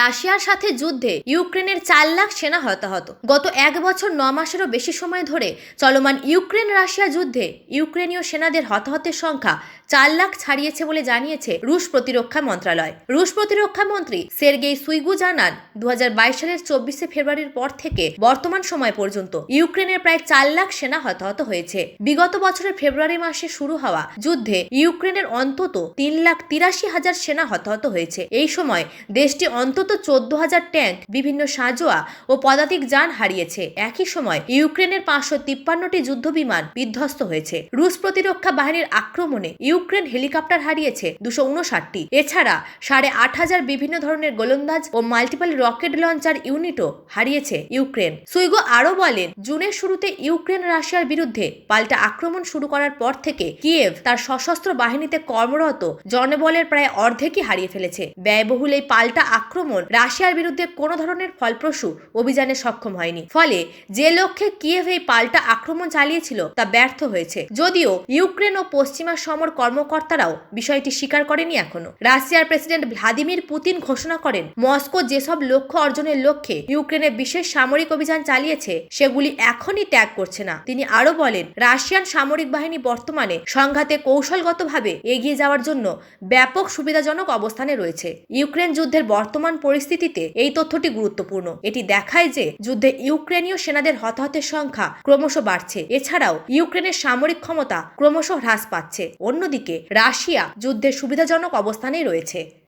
রাশিয়ার সাথে যুদ্ধে ইউক্রেনের চার লাখ সেনা হতাহত। গত এক বছর ন মাসেরও বেশি সময় ধরে চলমান ইউক্রেন রাশিয়া যুদ্ধে ইউক্রেনীয় সেনাদের হতাহতের সংখ্যা চার লাখ ছাড়িয়েছে বলে জানিয়েছে রুশ প্রতিরক্ষা মন্ত্রণালয় রুশ প্রতিরক্ষা মন্ত্রী সের্গেই সুইগু জানান দু হাজার বাইশ সালের চব্বিশে ফেব্রুয়ারির পর থেকে বর্তমান সময় পর্যন্ত ইউক্রেনের প্রায় চার লাখ সেনা হতাহত হয়েছে। বিগত বছরের ফেব্রুয়ারি মাসে শুরু হওয়া যুদ্ধে ইউক্রেনের অন্তত তিন লাখ তিরাশি হাজার সেনা হতাহত হয়েছে। এই সময় দেশটি অন্তত চোদ্দ হাজার ট্যাঙ্ক, বিভিন্ন সাঁজোয়া ও পদাতিক যান হারিয়েছে। একই সময় ইউক্রেনের পাঁচশো তিপ্পান্নটি যুদ্ধ বিমান বিধ্বস্ত হয়েছে। রুশ প্রতিরক্ষা বাহিনীর আক্রমণে ইউক্রেন হেলিকপ্টার হারিয়েছে দুশো উনষাটটি। এছাড়া সাড়ে আট হাজার বিভিন্ন ধরনের গোলন্দাজ ও মাল্টিপল রকেট লঞ্চার ইউনিটও হারিয়েছে ইউক্রেন। সুইগো আরও বলেন, জুনের শুরুতে ইউক্রেন রাশিয়ার বিরুদ্ধে পাল্টা আক্রমণ শুরু করার পর থেকে কিয়েভ তার সশস্ত্র বাহিনীতে কর্মরত জনবলের প্রায় অর্ধেকই হারিয়ে ফেলেছে। ব্যয়বহুল এই পাল্টা আক্রমণ রাশিয়ার বিরুদ্ধে কোনো ধরনের ফলপ্রসূ অভিযানে সক্ষম হয়নি। ফলে যে লক্ষ্যে কিয়েভ এই পাল্টা আক্রমণ চালিয়েছিল, তা ব্যর্থ হয়েছে। যদিও ইউক্রেন ও পশ্চিমা সমর কর্মকর্তারাও বিষয়টি স্বীকার করেনি এখনও। রাশিয়ার প্রেসিডেন্ট ভ্লাদিমির পুতিন ঘোষণা করেন, মস্কো যেসব লক্ষ্য অর্জনের লক্ষ্যে ইউক্রেনে বিশেষ সামরিক অভিযান চালিয়েছে, সেগুলি এখনই ত্যাগ করছে না। তিনি আরও বলেন, রাশিয়ান সামরিক বাহিনী বর্তমানে সংঘাতে কৌশলগতভাবে এগিয়ে যাওয়ার জন্য ব্যাপক সুবিধাজনক অবস্থানে রয়েছে। ইউক্রেন যুদ্ধের বর্তমান পরিস্থিতিতে এই তথ্যটি গুরুত্বপূর্ণ। এটি দেখায় যে যুদ্ধে ইউক্রেনীয় সেনাদের হতাহতের সংখ্যা ক্রমশ বাড়ছে। এছাড়াও ইউক্রেনের সামরিক ক্ষমতা ক্রমশ হ্রাস পাচ্ছে। অন্যদিকে রাশিয়া যুদ্ধের সুবিধাজনক অবস্থানে রয়েছে।